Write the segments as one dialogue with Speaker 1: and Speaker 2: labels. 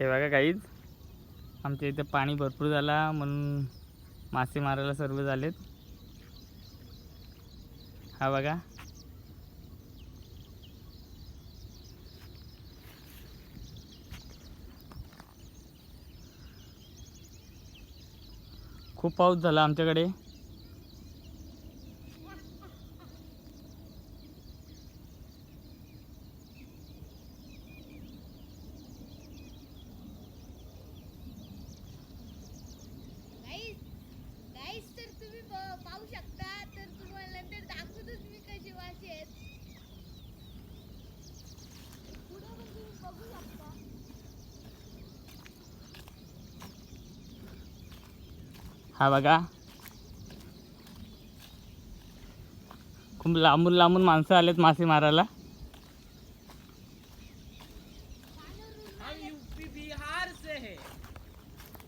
Speaker 1: हे बघा काहीच आमच्या इथे पाणी भरपूर झाला म्हणून मासे मारायला सर्व झालेत. हा बघा. खूप पाऊस झाला आमच्याकडे. हा बघा. खूप लांबून लांबून माणसं आलेत मासे मारायला.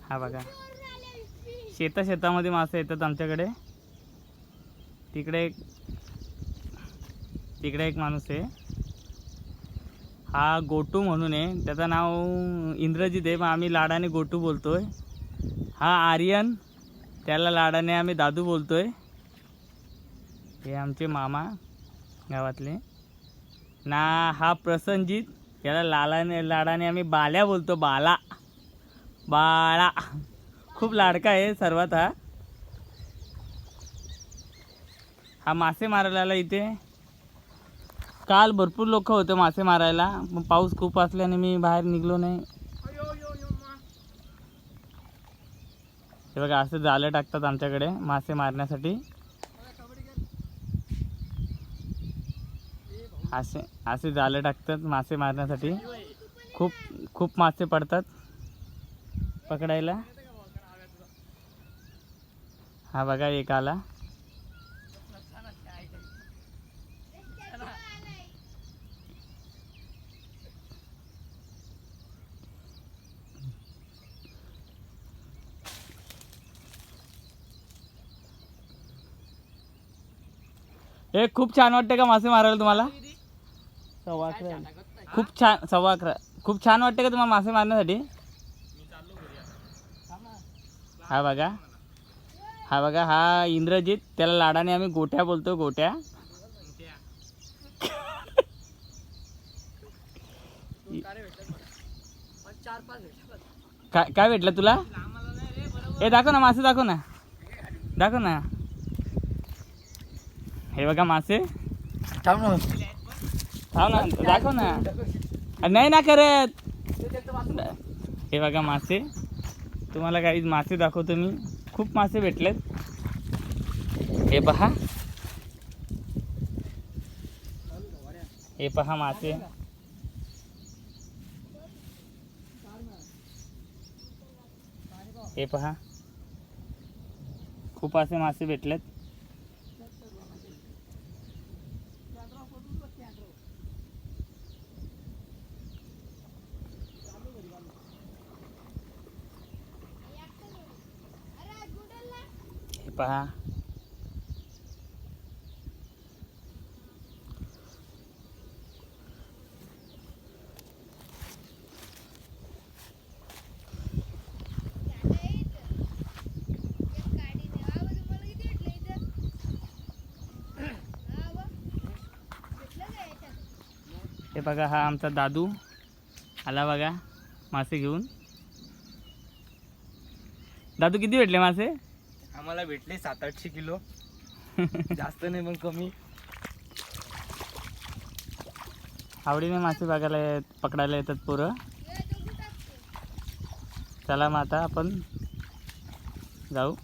Speaker 1: हा बघा. शेता शेतामध्ये मासे येतात आमच्याकडे. तिकडे एक तिकडे एक माणूस आहे. हा गोटू म्हणून आहे. त्याचं नाव इंद्रजीत आहे. मग आम्ही लाडाने गोटू बोलतोय. हा आर्यन त्याला लाडाने आम्ही दादू बोलतोय. हे आमचे मामा गावातले. ना हा प्रसन्नजित याला लालाने लाडाने आम्ही बाल्या बोलतो बाला. बाळा. खूप लाडका आहे सर्वात हा. हा मासे मारायला इथे. काल भरपूर लोक होते मासे मारायला. पण पाऊस खूप असल्याने मी बाहेर निघलो नाही. हे बघा असं जाळं टाकतात आमच्याकडे मासे मारण्यासाठी. असे असे जाळं टाकतात मासे मारण्यासाठी. खूप खूप मासे पडतात पकडायला. हा बघा एक आला. हे खूप छान वाटते का मासे मारायला तुम्हाला? सव्वा अकरा खूप छान सव्वा अकरा खूप छान वाटते का तुम्हाला मासे मारण्यासाठी? हा बघा. हा बघा हा इंद्रजित. त्याला लाडाने आम्ही गोट्या बोलतो गोट्या. काय काय भेटलं तुला? हे दाखव ना मासे दाखव ना. दाखव ना. हे बघा मासे.
Speaker 2: थांब ना.
Speaker 1: थांब ना दाखव ना. नाही ना करत. हे बघा मासे. तुम्हाला काही मासे दाखवतो मी. खूप मासे भेटलेत. हे पहा. हे पहा मासे. हे पहा. खूप असे मासे भेटलेत. पहा.
Speaker 3: हे बघा
Speaker 1: हा आमचा दादू आला बघा मासे घेऊन. दादू किती भेटले मासे?
Speaker 2: आम्हाला भेटले सात आठशे किलो. जास्त नाही पण कमी.
Speaker 1: आवडीने मासे बघायला येत पकडायला येतात पोरं. चला मग आता आपण जाऊ.